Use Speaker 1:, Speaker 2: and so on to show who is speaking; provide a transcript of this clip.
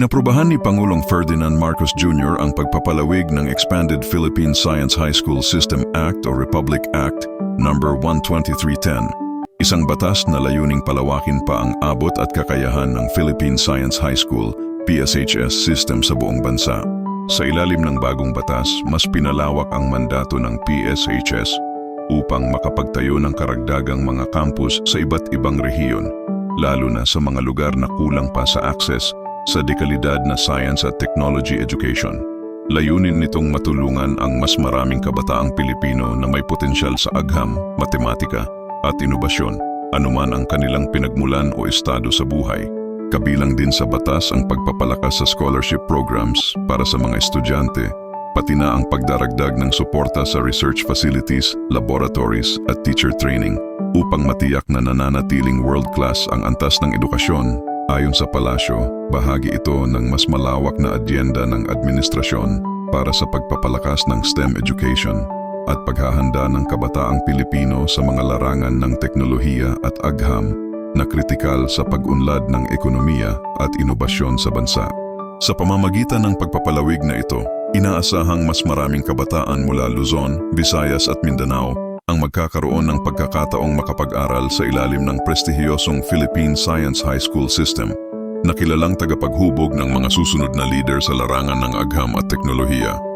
Speaker 1: Inaprubahan ni Pangulong Ferdinand Marcos Jr. ang pagpapalawig ng Expanded Philippine Science High School System Act o Republic Act No. 12310, isang batas na layuning palawakin pa ang abot at kakayahan ng Philippine Science High School PSHS system sa buong bansa. Sa ilalim ng bagong batas, mas pinalawak ang mandato ng PSHS upang makapagtayo ng karagdagang mga campus sa iba't ibang rehiyon, lalo na sa mga lugar na kulang pa sa access sa dekalidad na science at technology education. Layunin nitong matulungan ang mas maraming kabataang Pilipino na may potensyal sa agham, matematika at inobasyon, anuman ang kanilang pinagmulan o estado sa buhay. Kabilang din sa batas ang pagpapalakas sa scholarship programs para sa mga estudyante, pati na ang pagdaragdag ng suporta sa research facilities, laboratories at teacher training upang matiyak na nananatiling world-class ang antas ng edukasyon Ayon sa palasyo, bahagi ito ng mas malawak na adyenda ng administrasyon para sa pagpapalakas ng STEM education at paghahanda ng kabataang Pilipino sa mga larangan ng teknolohiya at agham na kritikal sa pag-unlad ng ekonomiya at inobasyon sa bansa. Sa pamamagitan ng pagpapalawig na ito, inaasahang mas maraming kabataan mula Luzon, Visayas at Mindanao ang magkakaroon ng pagkakataong makapag-aral sa ilalim ng prestihiyosong Philippine Science High School System na kilalang tagapaghubog ng mga susunod na leader sa larangan ng agham at teknolohiya.